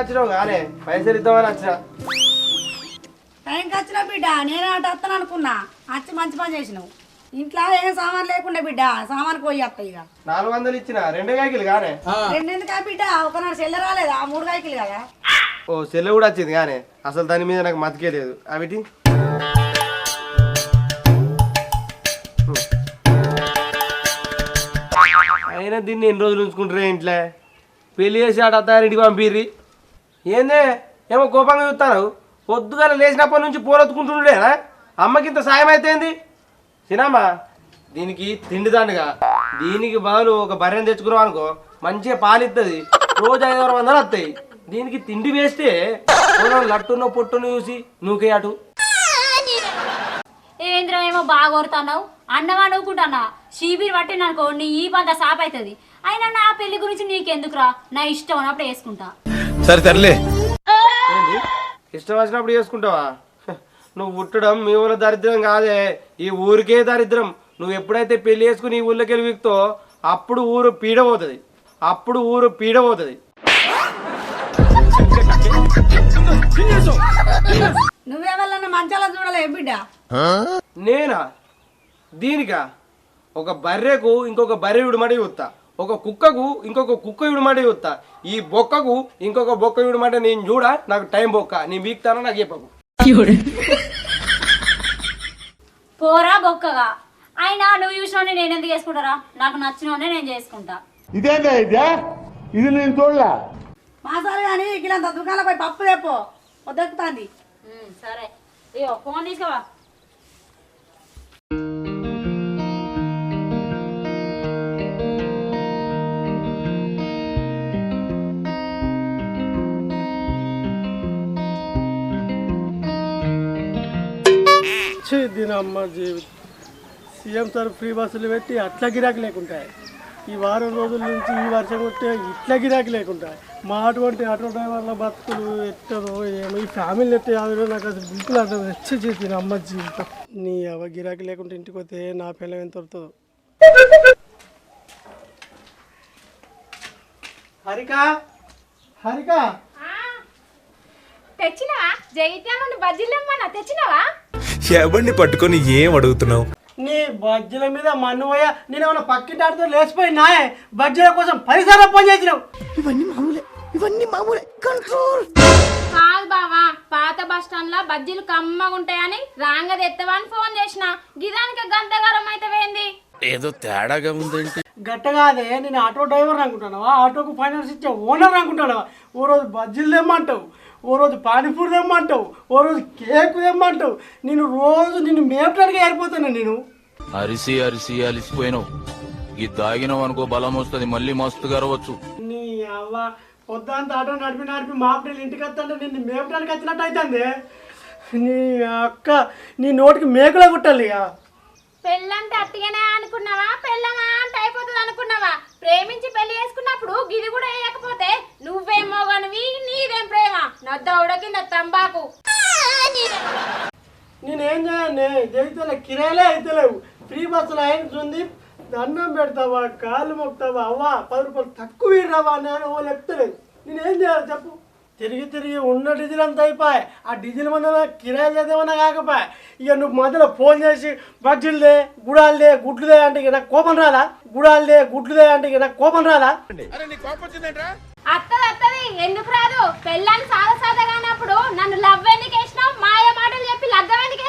వచ్చినావు కానే పైసలు ఇద్దామని వచ్చిన. టైంకి వచ్చిన బిడ్డ నేను అటు వస్తాను అనుకున్నా. వచ్చి మంచి పని చేసినావు. ఇంట్లో ఏం సామాన్ లేకుండా బిడ్డ సామాన్ పోయి వస్తాయి ఇక. నాలుగు వందలు ఇచ్చిన రెండు కాయకిలు కానే. బిడ్డ రాలేదా? మూడు కాయకిలు కదా. ఓ సెల్ కూడా వచ్చింది కానీ. అసలు దాని మీద నాకు మతికే లేదు. అవిటి అయినా దీన్ని ఎన్ని రోజులు ఉంచుకుంటారే ఇంట్లో? పెళ్ళి చేసి ఆట అత్తారింటికి పంపిర్రి? ఏందే? ఏమో కోపంగా చూస్తాను పొద్దుగాల లేచినప్పటి నుంచి పోరొత్తుకుంటుండేనా? అమ్మకి ఇంత సాయం అయితేంది సినామా దీనికి తిండి దండగా దీనికి బదులు ఒక బర్రెని తెచ్చుకున్నాం అనుకో మంచిగా పాలిస్తుంది రోజు ఐదు ఆరు వందలు వస్తాయి. దీనికి తిండి వేస్తే లట్టున్న పొట్టును చూసి నువ్వుకే అటు. ఏంద్ర ఏమో బాగా కొడుతున్నావు అన్నం శిబిర్ పట్టిన అనుకో నీ ఈ పంత సాప్ అవుతుంది అయినా నా పెళ్ళి గురించి నీకెందుకురా? నా ఇష్టం అన్నప్పుడు వేసుకుంటా. సరే తరలే ఏంది? ఇష్టం వచ్చినప్పుడు చేసుకుంటావా? నువ్వు పుట్టడం మీ ఊళ్ళో దరిద్రం కాదే. ఈ ఊరికే దరిద్రం. నువ్వు ఎప్పుడైతే పెళ్ళి చేసుకుని ఈ ఊళ్ళోకి వెళ్ళి వీక్తో అప్పుడు ఊరు పీడ పోతుంది. అప్పుడు ఊరు పీడ పోతుంది. నువ్వెవరన్నా మంచాల చూడలే బిడ్డ? నేనా? దీనికా? ఒక బర్రెకు ఇంకొక బర్రె విడుమడి చూస్తా ఒక కుక్కకు ఇంకొక కుక్క విడుమడి చూస్తా ఈ బొక్కకు ఇంకొక బొక్క విడుమడి నేను చూడ నాకు టైం బొక్క. నీ వీక్తానో నాకు చెప్పకు. పోరా బొక్కగా. అయినా నువ్వు చూసినోని నేను ఎందుకు చేసుకుంటారా? నాకు నచ్చినోనే నేను చేసుకుంటా. ఇదేందా ఇదే ఇది నేను చూడలే? మాసాలు కానీ పోయి పప్పు తెప్పో. వద్దెక్కుతాంది సరే. అయ్యో ఫోన్ తీసుకోవా దీని అమ్మ జీవితం సీఎం సార్ ఫ్రీ బస్సులు పెట్టి అట్లా గిరాకీ లేకుంటాయి ఈ వారం రోజుల నుంచి ఈ వర్షం కొట్టే ఇట్లా గిరాకీ లేకుంటాయి మా అటువంటి ఆటో డ్రైవర్ల బతుకులు ఎట్టదో ఏమో ఈ ఫ్యామిలీ ఎట్ట యాదో నాకు అసలు బిల్కుల్ అర్థం వచ్చి దీని అమ్మ జీవితం. నీ అవ గిరాకీ లేకుంటే ఇంటికి పోతే నా పిల్ల ఎంత దొరుకుతుందో హరిక? హరిక? తెచ్చినావా? జైత్యాల నుండి బజ్జీలు తెచ్చినావా? ఎవరిని పట్టుకొని ఏం అడుగుతున్నావు? నీ బజ్జీల మీద మన్ను పోయా నేను ఏమైనా పక్కింటి ఆడితో లేచిపోయినా బజ్జీల కోసం పరిసర పని చేసినావు. ఇవన్నీ మామూలే ఇవన్నీ మామూలే. కంట్రోల్ కాదు బావా పాత బస్ స్టాండ్లో బజ్జీలు కమ్మగా ఉంటాయని రాంగ తెత్తవా అని ఫోన్ చేసిన. గిదానికి గంతగారం అయితే వేంది ఏదో తేడాగా ఉందేంటి. గట్టగాదే నేను ఆటో డ్రైవర్ అనుకుంటున్నావా ఆటోకు ఫైనాన్స్ ఇచ్చే ఓనర్ అనుకుంటున్నావా ఓ రోజు బజ్జీలు తెమ్మంటావు. ఓ రోజు పానీపూరి తెమ్మంటావు ఓ రోజు కేక్ తెమ్మంటావు. నేను రోజు నిన్ను మేపడానికి ఏరిపోతాను నేను. అరిసి అరిసి అలిసిపోయినావు. ఈ దాగినావు అనుకో బలం వస్తుంది మళ్ళీ మస్తుగా రవచ్చు నీ అవ్వ పొద్దంతా ఆటో నడిపి నడిపి మా పిల్లలు ఇంటికి వస్తుంటే నిన్ను మేపడానికి వచ్చినట్టు అవుతుంది. నీ అక్క నీ నోటికి మేకలా కుట్టాలి ఇక పెళ్ళంటే అట్టిగానే అనుకున్నావా? పెళ్ళమా అంటే అయిపోతుంది అనుకున్నావా? ప్రేమించి పెళ్ళి చేసుకున్నప్పుడు గిది కూడా వేయకపోతే నువ్వేమో గనివి నీదేం ప్రేమ? నా దౌడ కింద తంబాకు. నేనేం చేయాలి? జైతల కిరాయిలే అయితలేవు. ఫ్రీ బస్సులు ఆయన దండం పెడతావా కాళ్ళు మొక్తావా అవ్వా పది రూపాయలు తక్కువ ఇర్రావా నేను ఓ చెప్తలేదు నేనేం చేయాలి చెప్పు. తిరిగి తిరిగి ఉన్న డీజిల్ అంతా అయిపోయి ఆ డీజిల్ మన కిరాయి చేద్దామన్నా కాకపోయా ఇక నువ్వు మధ్యలో ఫోన్ చేసి బజ్జీలదే గుడాలదే గుడ్లుదే అంటే ఇక నాకు కోపం రాదా గుడాలదే గుడ్లుదే అంటే ఇక నాకు కోపం రాదా అత్తది అత్తది ఎందుకు రాదు? పెళ్ళాన్ని సాదా సాదా కానప్పుడు నన్ను లవ్ ఎందుకు వేసినావు? మాయ మాటలు చెప్పి లగ్గం ఎందుకు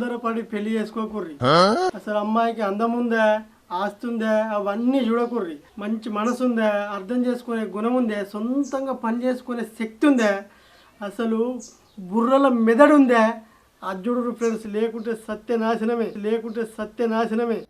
తొందరపడి పెళ్ళి చేసుకోకుర్రి. అసలు అమ్మాయికి అందం ఉందా ఆస్తి ఉందా అవన్నీ చూడకుర్రి. మంచి మనసు ఉందా అర్థం చేసుకునే గుణం ఉందా సొంతంగా పని చేసుకునే శక్తి ఉందా అసలు బుర్రల మెదడు ఉందా. అర్జునుడు ఫ్రెండ్స్ లేకుంటే సత్యనాశనమే లేకుంటే సత్యనాశనమే.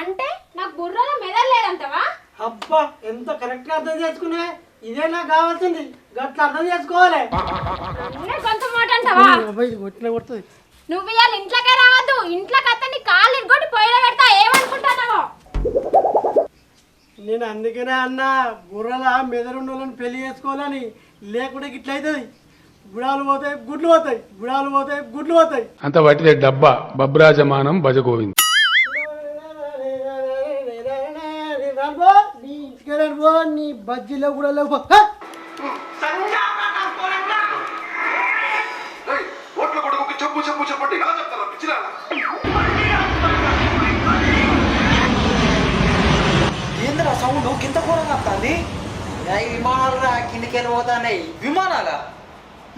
అంటే నాకు బుర్రలో మెదలేదంటవా అబ్బా ఎంత కరెక్ట్గా అర్థం చేసుకునే ఇదే నాకు కావాల్సింది? గట్ల అర్థం చేసుకోవాలి. కొంత మాట అంటావా కొడుతుంది. నువ్వు ఇవాళ ఇంట్లోకే రావద్దు. ఇంట్లోకి అత్త నీ కాళ్ళు ఇరుగొట్టి పొయ్యిలో పెడతా. ఏమనుకుంటున్నావు నేను అందుకనే అన్న బుర్రల మెదడున్న వాళ్ళని పెళ్ళి చేసుకోవాలని లేకుంటే ఇట్లా అవుతుంది. గుడాలు పోతాయి గుడ్లు పోతాయి. గుడాలు పోతాయి గుడ్లు పోతాయి. అంత వట్టిదే డబ్బా. బబ్రాజమానం భజగోవింద్ నీ ఇంటికి రానుకో, నీ బజ్జీలో కూడా లేవు. హ! ఓట్ల కొడుకు చెప్పు చెప్పు చెప్పండి. ఎలా చెప్తారా? పిచ్చిరాలా ఏంద్రా సౌండ్? గింత ఘోరంగా వస్తుంది. విమానాలు రా కిందికి వెళ్ళి పోతాయి విమానాలా?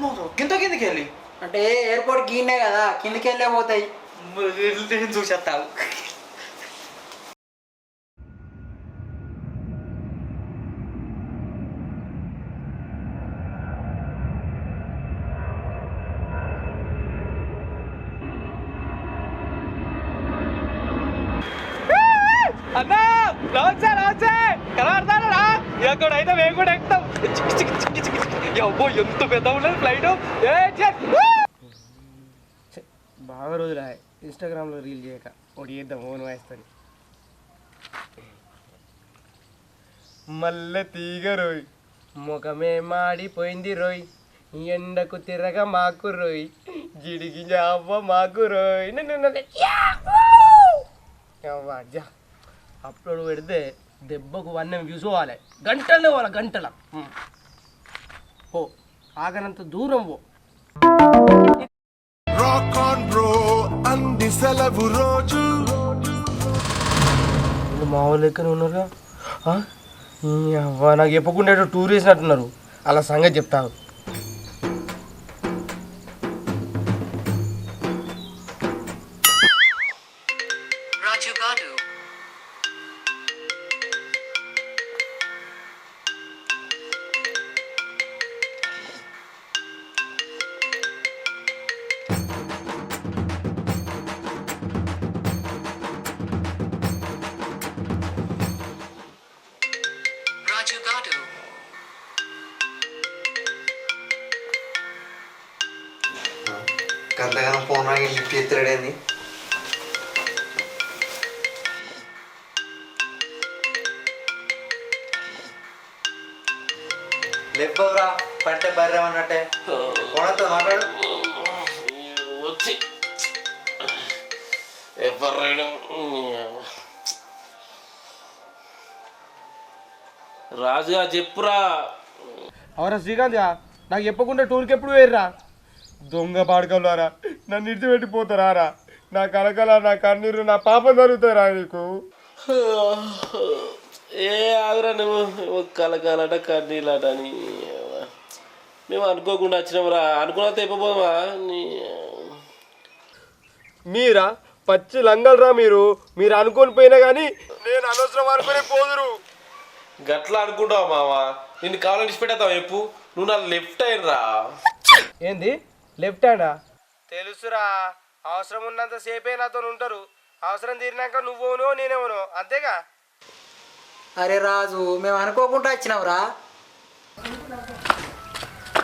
మోతో గింత కిందికి వెళ్ళి అంటే ఎయిర్పోర్ట్ గిన్నే కదా కిందికి వెళ్ళే పోతాయి నేను చూసేస్తావు అన్నా రావచ్చా రావచ్చా కలవడతారా ఎక్కడైతే మేము కూడా ఎక్కుతాం అబ్బో ఎంత పెద్ద ఉన్నది ఫ్లైట్ ఆ రోజులు ఇన్స్టాగ్రామ్లో రీల్ చేయక. ఒకటి చేద్దాం ఓన్ వాయిస్తుంది మల్లె తీగ రోయ్ ముఖమే మాడిపోయింది రోయ్ ఎండకు తిరగ మాకు రోయ్ జిడిగి అవ్వ మాకు రోయ్. జా. అప్లోడ్ పెడితే దెబ్బకు వన్ వ్యూస్ పోవాలి. గంటలే పోవాలి గంటల. పో. ఆగనంత దూరం పో. సెలవు రోజు. మామూలు మా వాళ్ళు ఎక్కడ ఉన్నారా ఈ అవ్వ నాకు చెప్పకుండా టూర్ వేసినట్టున్నారు అలా సంగతి చెప్తాను గంతగానం ఫోన్ రాగి లిఫ్ట్ ఎత్తుడేంది లేకపోరా పంటే బర్రె అన్నట్టే. ఫోన్తో మాట్లాడు. వచ్చి. రాజుగా చెప్పురా. అవరా శ్రీకాంత్ నాకు చెప్పకుండా టూర్కి ఎప్పుడు వేయర్రా దొంగ పాడకలారా నన్ను ఇడిచిపెట్టిపోతారా నా కలకల నా కన్నీరు నా పాపం జరుగుతారా నీకు? ఏ ఆగురా నువ్వు కలకాలట కన్నీళ్ళట అని మేము అనుకోకుండా వచ్చినాంరా అనుకున్నా తెప్పపోమా నీ మీరా? పచ్చి లంగలరా మీరు? మీరు అనుకొని పోయినా కానీ నేను అనవసరం అనుకునే పోదురు. గట్లా అనుకుంటావా మామ నిన్ను కావాలని ఇచ్చిపెట్టేస్తావు చెప్పు? నువ్వు నా లెఫ్ట్ అయినరా. ఏంది? లెఫ్ట్ హ్యాండా తెలుసురా అవసరం ఉన్నంత సేపే నాతో ఉంటారు. అవసరం తీరినాక నువ్వునో నేనేమోనో అంతేగా? అరే రాజు మేము అనుకోకుండా వచ్చినావురా.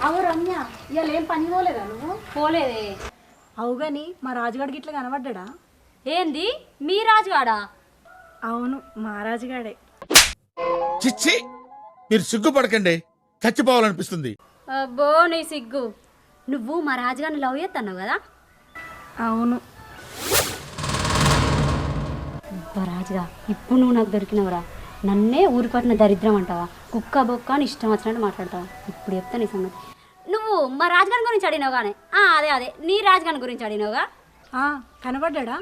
అవు రమ్య ఇవాళ ఏం పని పోలేదా నువ్వు? పోలేదే. అవు గాని మా రాజుగాడికి ఇట్లా కనబడ్డా ఏంది? మీ రాజుగాడా? అవును మా రాజుగాడే. చిచ్చి మీరు సిగ్గుపడకండి. చచ్చిపోవాలనిపిస్తుంది. అబ్బో నీ సిగ్గు. నువ్వు మా రాజుగారిని లవ్ చేస్తున్నావు కదా? అవును. రాజుగా ఇప్పుడు నువ్వు నాకు దొరికినవరా? నన్నే ఊరి పట్టిన దరిద్రం అంటావా? కుక్క బొక్క అని ఇష్టం వచ్చినట్టు మాట్లాడతావా? ఇప్పుడు చెప్తా నీ సంగతి. నువ్వు మా రాజుగారి గురించి అడిగినావు కానీ అదే అదే నీ రాజుగారి గురించి అడిగినావుగా? ఆ, కనబడ్డా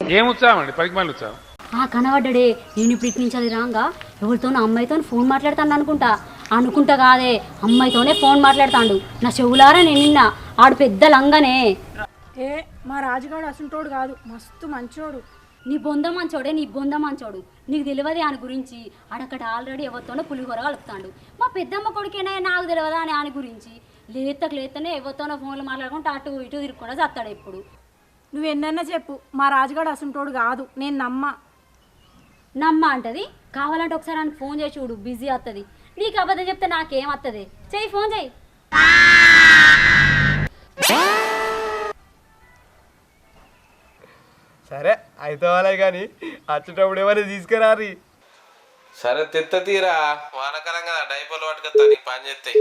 ఏం ఉత్సాహం అండి? మళ్ళీ ఉత్సాహం. ఆ కనబడ్డాడే నేను ఇప్పుడు ఇటు నుంచి అది రాగా ఎవరితో అమ్మాయితో ఫోన్ మాట్లాడతాను అనుకుంటా. అనుకుంటా కాదే. అమ్మాయితోనే ఫోన్ మాట్లాడతాడు. నా చెవులారా నేను నిన్న. ఆడు పెద్ద లంగనే. ఏ మా రాజుగాడు అసంటోడు కాదు. మస్తు మంచోడు. నీ బొంద మంచోడే నీ బొంద మంచోడు. నీకు తెలియదే ఆయన గురించి. ఆడక్కడ ఆల్రెడీ ఎవరితోనో పులిహోర కలుపుతాడు. మా పెద్దమ్మ కొడుకేనా నాకు తెలియదా అని ఆయన గురించి? లేతకు లేతనే ఎవరితోనో ఫోన్లో మాట్లాడుకుంటూ అటు ఇటు తిరుగుకుండా చస్తాడు ఎప్పుడు. నువ్వు ఎన్నన్నా చెప్పు. మా రాజుగాడు అసంటోడు కాదు. నేను నమ్మ. నమ్మ అంటది. కావాలంటే ఒకసారి ఆయనకు ఫోన్ చేసి చూడు. బిజీ వస్తుంది నీకు అబద్ధం చెప్తే నాకేం వస్తుంది చెయ్యి ఫోన్ చెయ్యి. సరే అయితే వాళ్ళే కానీ వచ్చేటప్పుడు ఏమైనా తీసుకురారి? సరే తెత్త తీరా. వానకాలం కదా డైపర్లు పట్టుకొస్తా నీ పని చేస్తే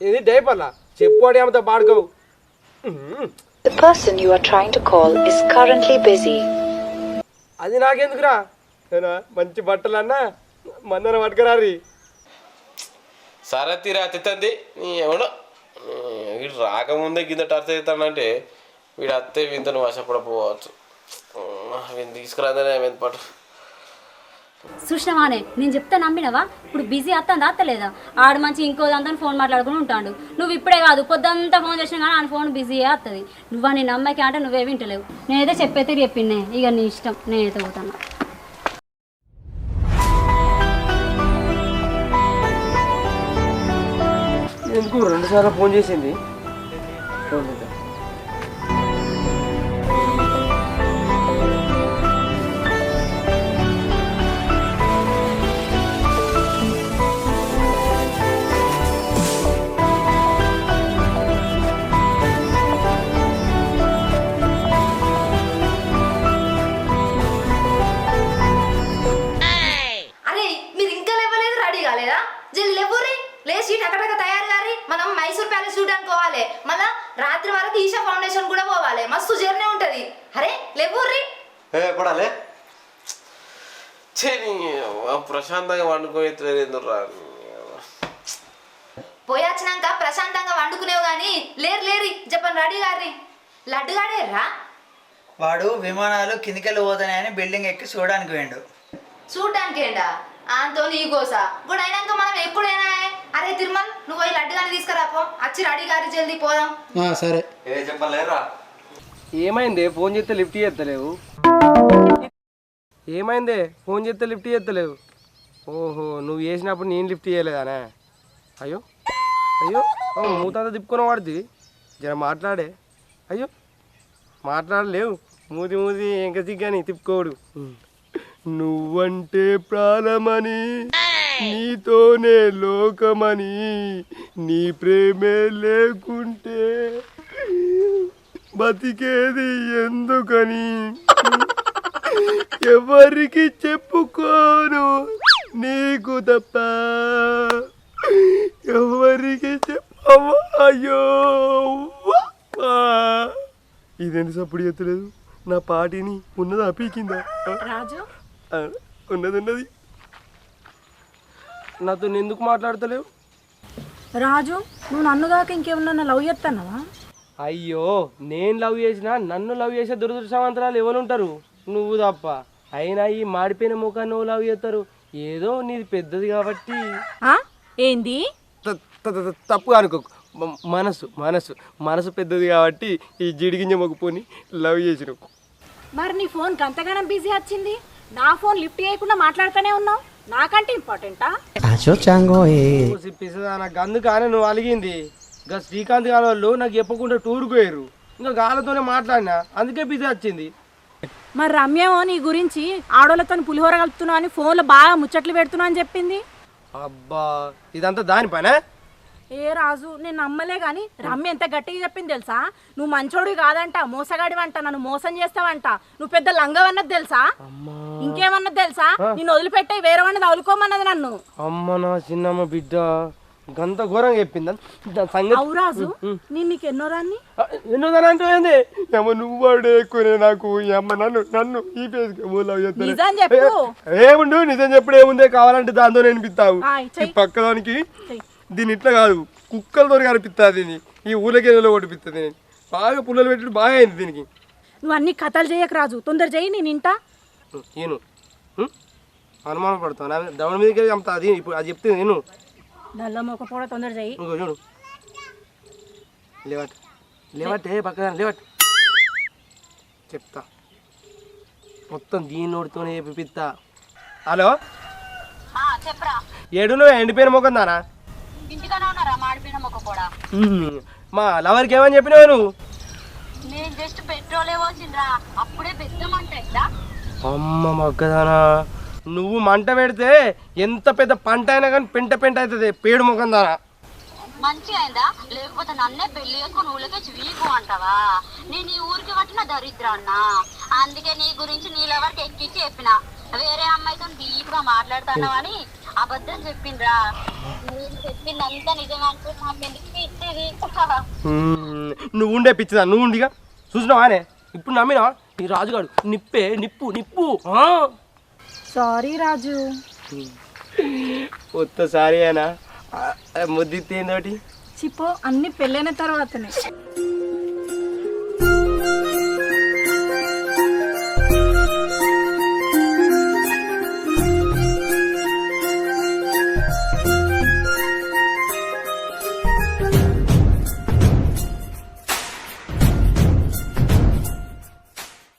ఇది డైపర్లా? చెప్పు అడి ఆమెతో పాడుకోవు The person you are trying to call is currently busy. అది నాకెందుకురా? ఏనా మంచి బట్టలు మందన పట్టుకురారి. సరే తీరా తెత్తంది. నీ ఎవడో? వీడు రాకముందే కింద టర్చ్ అవుతానంటే వీడు అత్తే వింతను వశపడపోవచ్చు. వీని తీసుకురాదనే వింత పట్టు. చూసినవానే నేను చెప్తే నమ్మినవా? ఇప్పుడు బిజీ అత్తందా అత్తలేదా? ఆడు మంచి ఇంకో దాంతో ఫోన్ మాట్లాడుకుని ఉంటాడు. నువ్వు ఇప్పుడే కాదు పొద్దంతా ఫోన్ చేసినా కానీ ఆయన ఫోన్ బిజీ వస్తుంది నువ్వా నీ నమ్మకి అంటే నువ్వే వింటలేవు. నేనైతే చెప్పైతే చెప్పిండే ఇక నీ ఇష్టం నేనైతే పోతాను. ఎందుకు ఫోన్ చేసింది. ఛే, నీ అవ్వ, ప్రశాంతంగా వండుకోలేదు రా పోయొచ్చినాక ప్రశాంతంగా వండుకునేవు గాని లేరు లేరి చెప్పండి రెడీ గారి లడ్డు గాడేరా వాడు విమానాలు కిందికెళ్ళి పోతాయని బిల్డింగ్ ఎక్కి చూడడానికి వేయండు చూడ్డానికి ఏంటా ఆంతో నీ గోస కూడా అయినాక మనం ఎప్పుడైనా అరే తిరుమల్ నువ్వు పోయి లడ్డు గాని తీసుకురాపో వచ్చి రెడీ గారి జల్దీ పోదాం సరే ఏ చెప్పలేరా ఏమైంది ఫోన్ చేస్తే లిఫ్ట్ చేస్తలేవు ఏమైంది? ఫోన్ చేస్తే లిఫ్ట్ చేస్తలేవు ఓహో నువ్వు చేసినప్పుడు నేను లిఫ్ట్ చేయలేదానే? అయ్యో అయ్యో మూతంతా తిప్పుకొని వాడిది జర మాట్లాడే. అయ్యో మాట్లాడలేవు. మూతి మూతి ఇంక సిగ్గాని తిప్పుకోడు. నువ్వంటే ప్రాణమని నీతోనే లోకమని నీ ప్రేమే లేకుంటే బతికేది ఎందుకని? ఎవరికి చెప్పుకోను? నీకు తప్ప. ఎవరికి చెప్పవా? అయ్యో. ఇదేంటి సప్పుడు ఎత్తలేదు నా పాటిని ఉన్నదా పీకిందా? రాజు? ఆ, ఉన్నది ఉన్నది నాతో ఎందుకు మాట్లాడతలేవు? రాజు నువ్వు నన్ను దాకా ఇంకేమన్నా లవ్ చేస్తానవా అయ్యో నేను లవ్ చేసినా నన్ను లవ్ చేసే దురదృష్టవంతరాలు ఎవరు ఉంటారు నువ్వు తప్ప. అయినా ఈ మాడిపోయిన ముఖాన్ని నువ్వు లవ్ చేస్తారు. ఏదో నీది పెద్దది కాబట్టి. ఏంది? త- త- త- తప్పుగా అనుకోకు మ- మనసు మనసు. మనసు పెద్దది కాబట్టి ఈ జిడిగింజ మొక్కుపోని లవ్ చేసినావు. మరి నీ ఫోన్ అంతగానం బిజీ వచ్చింది? నా ఫోన్ లిఫ్ట్ చేయకుండా మాట్లాడుతూనే ఉన్నావు? నాకంటే ఇంపార్టెంటా? పిసదా నాకు అందుకనే నువ్వు అలిగింది. ఇంకా శ్రీకాంత్ గారి వాళ్ళు నాకు చెప్పకుండా టూర్కి పోయారు ఇంకా గాలతోనే మాట్లాడినా. అందుకే బిజీ వచ్చింది. మరి రమ్యేమో నీ గురించి ఆడోళ్ళతో పులిహోర కలుపుతున్నావు అని ఫోన్లో బాగా ముచ్చట్లు పెడుతున్నా అని చెప్పింది. అబ్బా ఇదంతా దాని పనే? ఏ రాజు నేను నమ్మలే గాని రమ్య ఎంత గట్టిగా చెప్పింది తెలుసా? నువ్వు మంచోడివి కాదంట మోసగాడివంట నన్ను మోసం చేస్తావంట. నువ్వు పెద్ద లంగవన్నది తెలుసా? ఇంకేమన్నది తెలుసా? నేను వదిలిపెట్టి వేరే వాడిని తగులుకోమన్నది నన్ను. అమ్మ నా చిన్నమ్మ బిడ్డ. గంత ఘోరంగా చెప్పిందా దాని సంగతి అవు రాజు నేను నీకు ఎన్నో రాన్ని? ఆ, ఎన్నో దాని అంటే ఏంది? ఏమో నువ్వు వాడు ఎక్కువనే నాకు ఈ అమ్మ నన్ను నన్ను ఈ. నిజం చెప్పు. ఏ- ఏముండు? నిజం చెప్పుడు ఏముందే? కావాలంటే దాంతో నేర్పిస్తావు. ఆ, ఈ చెయ్యి. పక్కదానికి చెయ్యి. దీని ఇట్లా కాదు కుక్కలతో కనిపిస్తుంది దీన్ని. ఈ ఊళ్ళకెళ్ళలో ఓడిపిస్తుంది నేను బాగా పుల్లలు పెట్టి బాగా అయింది దీనికి. నువ్వు అన్ని కథలు చేయకు రాజు. తొందర చేయి నేను ఇంటా నేను అనుమానం పడతాను దవడ మీదకి చంపుతా. అది ఇప్పుడు అది చెప్తే నేను నల్ల మొక్కపోవడం తొందర చేయి ఇంకో చూడు. లేవట్. లేవట్టే పక్కన లేవట్. చెప్తా. మొత్తం దీని నోటితోనే పిపిత్తా హలో? చెప్పరా. ఏడు నువ్వు ఎండిపోయిన మొక్కం దానా? ఇంటిగానే ఉన్నారా? మాడిపోయిన మొక్క కూడా. మా లవర్కి ఏమని చెప్పినావు నువ్వు? నేను జస్ట్ పెట్రోలే పోసిండ్రా. అప్పుడే పెద్ద మంట ఎట్లా అమ్మ మొక్కదానా నువ్వు మంట పెడితే ఎంత పెద్ద పంట అయినా కానీ పెంట పెంట అవుతుంది పేడు ముఖం దానా. మంచిగా అయిందా? లేకపోతే నన్నే పెళ్ళి చేసుకుని ఊళ్ళకి వీకు అంటావా? నేను ఈ ఊరికి పట్టిన దరిద్రాన్నా అందుకే నీ గురించి నీళ్ళెవరికి ఎక్కించి చెప్పిన. వేరే అమ్మాయితో డీప్గా మాట్లాడుతున్నావు అని అబద్ధం చెప్పిండ్రా. నేను చెప్పిందంతా నిజం అనుకుంటున్నా ఎందుకు ఇచ్చేది మ్మ్. నువ్వు ఉండే పిచ్చిదా? నువ్వు ఉండిగా. చూసినావానే ఇప్పుడు నమ్మినా ఈ రాజుగాడు నిప్పే నిప్పు నిప్పు? సారీ రాజు. ఒక్కసారి అయినా ముద్దిత్తేందోటి చిపో అన్ని పెళ్ళైన తర్వాతనే.